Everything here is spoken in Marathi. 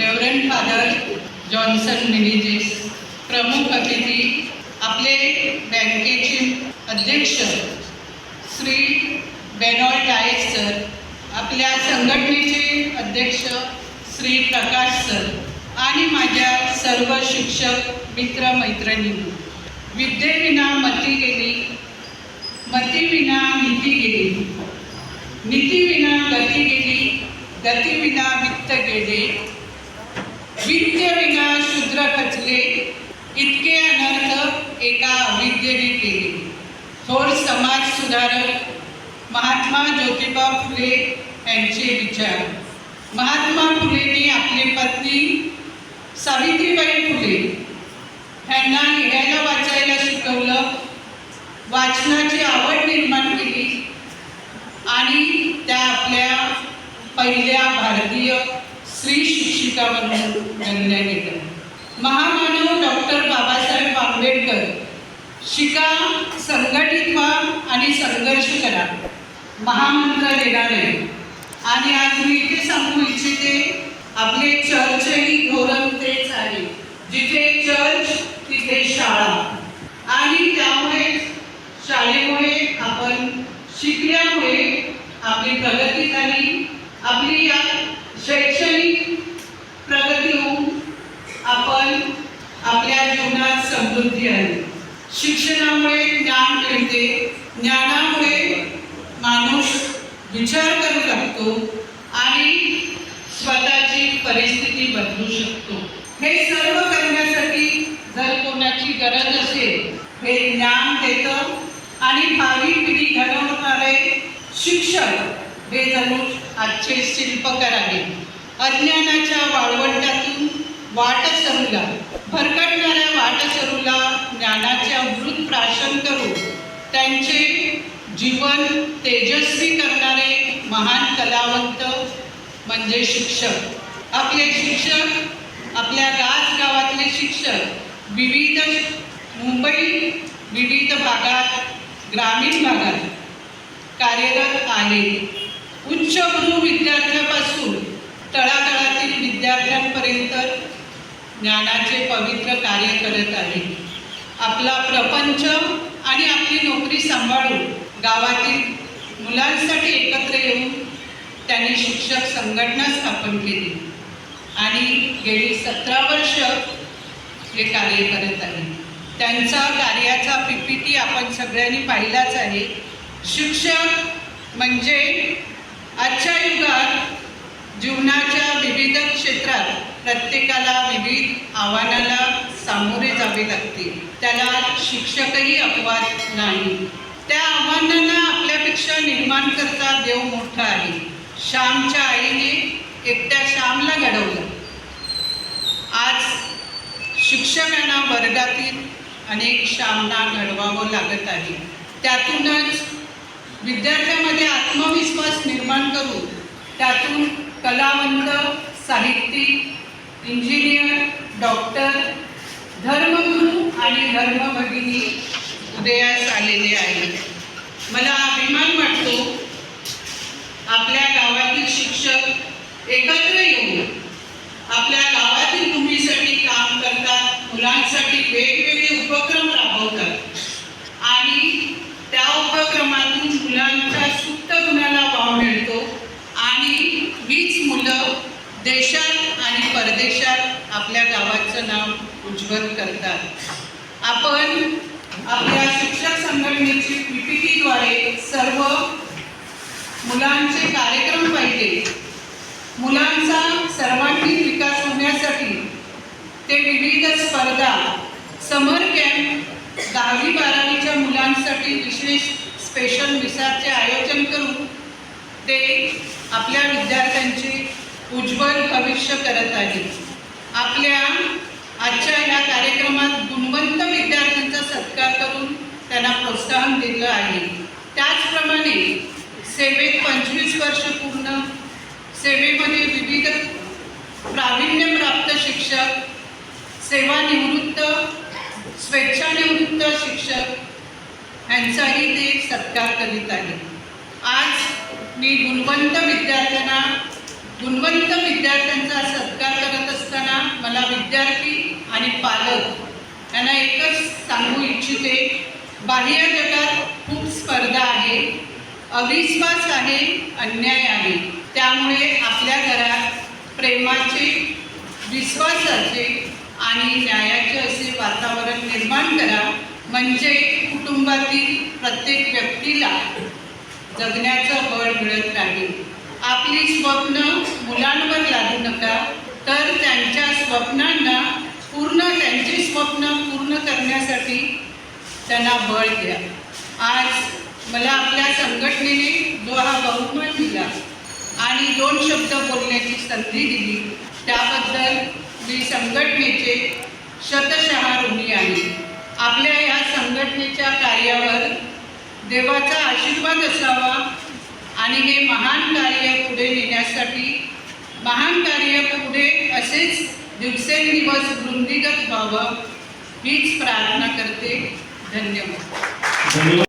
रेवरंट फादर जॉन्सन मिनिजेस प्रमुख अतिथी आपले बँकेचे अध्यक्ष श्री बेनॉल डायस सर आपल्या संघटनेचे अध्यक्ष श्री प्रकाश सर आणि माझ्या सर्व शिक्षक मित्र मित्रमैत्रिणींनी विद्येविना मती गेली मतीविना नीती गेली. नीतीविना गती गेली गतीविना वित्त गेले विद्य विना शूद्र खचले इतके अनर्थ एका अविद्येने केले. थोर समाज सुधारक महात्मा ज्योतिबा फुले यांचे विचार. महात्मा फुलेंनी आपली पत्नी सावित्रीबाई फुले यांना लिहायला वाचायला शिकवलं. वाचनाची आवड निर्माण केली आणि त्या आपल्या पहिल्या भारतीय शिक्षिका म्हणून महामानव डॉक्टर बाबासाहेब आंबेडकर शिका संघटित व्हा आणि संघर्ष करा. महामंत्र देणारे. आणि आज मी इथे सांगू इच्छिते आपले चर्चही धोरण तेच आहे. जिथे चर्च तिथे शाळा. आणि त्यामुळे शाळेमुळे आपण शिकल्यामुळे आपली प्रगती झाली. आपली या शैक्षणिक ज्ञान ज्ञानामुळे माणूस विचार करू लागतो आणि स्वतःची परिस्थिती बदलू शकतो. हे सर्व करण्यासाठी जर कोणाची गरज असेल हे ज्ञान देतं आणि भावी पिढी घडवणारे शिक्षक हे जणू आजचे शिल्पकार आहेत. अज्ञानाच्या वाळवंटातून वाट सरूला भरकटणाऱ्या वाट सरूला ज्ञानाचे अमृत प्राशन करून त्यांचे जीवन तेजस्वी करणारे महान कलावंत म्हणजे शिक्षक. आपले शिक्षक आपल्या गाच गावातले शिक्षक विविध मुंबई विविध भागात ग्रामीण भागात कार्यरत आहेत. उच्चगुरु विद्यार्थ्यापासून तळागाळातील विद्यार्थ्यांपर्यंत ज्ञानाचे पवित्र कार्य करत आहे आपला प्रपंच आणि आपली नोकरी सांभाळून गावातील मुलांसाठी एकत्र येऊन त्यांनी शिक्षक संघटना स्थापन केली. आणि गेली सतरा वर्ष हे कार्य करत आहे. त्यांचा कार्याचा पीपीटी आपण सगळ्यांनी पाहिलाच आहे. शिक्षक म्हणजे आजच्या युगात जीवनाच्या विविध क्षेत्रात प्रत्येकाला विविध आव्हानाला सामोरे जावे लागते त्याला शिक्षकही अपवाद नाही. त्या आव्हानांना आपल्यापेक्षा निर्माण करता देव मोठा आहे. श्यामच्या आईने एकट्या श्यामला घडवलं. आज शिक्षकांना वर्गातील अनेक श्यामना घडवावं लागत आहे. त्यातूनच विद्यार्थ्यांमध्ये आत्मविश्वास निर्माण करून त्यातून कलावंत साहित्यिक इंजिनियर डॉक्टर धर्मगुरू आणि धर्मभगिनी उदयास आलेले आहेत. मला अभिमान वाटतो आपल्या गावातील शिक्षक एकत्र येऊन आपल्या गावातील भूमीसाठी काम करतात मुलांसाठी वेगवेगळे उपक्रम राबवतात. आणि त्या उपक्रमातून मुलांच्या सुप्त गुणाला वाव मिळतो आणि हीच मुलं देशात आणि परदेशात आपल्या गावाचं नाव उज्ज्वल करतात. आपण आपल्या शिक्षक संघटनेची पीपीटीद्वारे सर्व मुलांचे कार्यक्रम पाहिजे मुलांचा सर्वांगीण विकास होण्यासाठी ते विविध स्पर्धा समर कॅम्प दहावी बारावीच्या मुलांसाठी विशेष स्पेशल मिसाचे आयोजन करून ते आपल्या विद्यार्थ्यांचे उज्ज्वल भविष्य करत आहेत. आपल्या आजच्या या कार्यक्रमात गुणवंत विद्यार्थ्यांचा सत्कार करून त्यांना प्रोत्साहन दिलं आहे. त्याचप्रमाणे सेवेत पंचवीस वर्ष पूर्ण सेवेमध्ये विविध प्रावीण्यप्राप्त शिक्षक सेवानिवृत्त स्वेच्छानिवृत्त शिक्षक यांचाही ते सत्कार करीत आहे. आज मी गुणवंत विद्यार्थ्यांना गुणवंत विद्यार्थ्यांचा सत्कार करत असताना मला विद्यार्थी आणि पालक यांना एकच सांगू इच्छिते बाह्य जगात खूप स्पर्धा आहे अविश्वास आहे अन्याय आहे. त्यामुळे आपल्या घरात प्रेमाचे विश्वासाचे आणि न्यायाचे असे वातावरण निर्माण करा. म्हणजे कुटुंबातील प्रत्येक व्यक्तीला जगण्याचं बळ मिळत नाही. आपली स्वप्न मुलांवर लागू नका. तर त्यांच्या स्वप्नांना पूर्ण त्यांची स्वप्न पूर्ण करण्यासाठी त्यांना बळ द्या. आज मला आपल्या संघटनेने जो हा बहुमान दिला आणि दोन शब्द बोलण्याची संधी दिली त्याबद्दल मी संघटनेचे शतशः ऋणी आहे. आपल्या या संघटनेच्या कार्यावर देवाचा आशीर्वाद असावा आणि हे महान कार्य पुढे नेण्यासाठी महान कार्य पुढे असेच दिवसेंदिवस वृंदीगत व्हावं हीच प्रार्थना करते. धन्यवाद.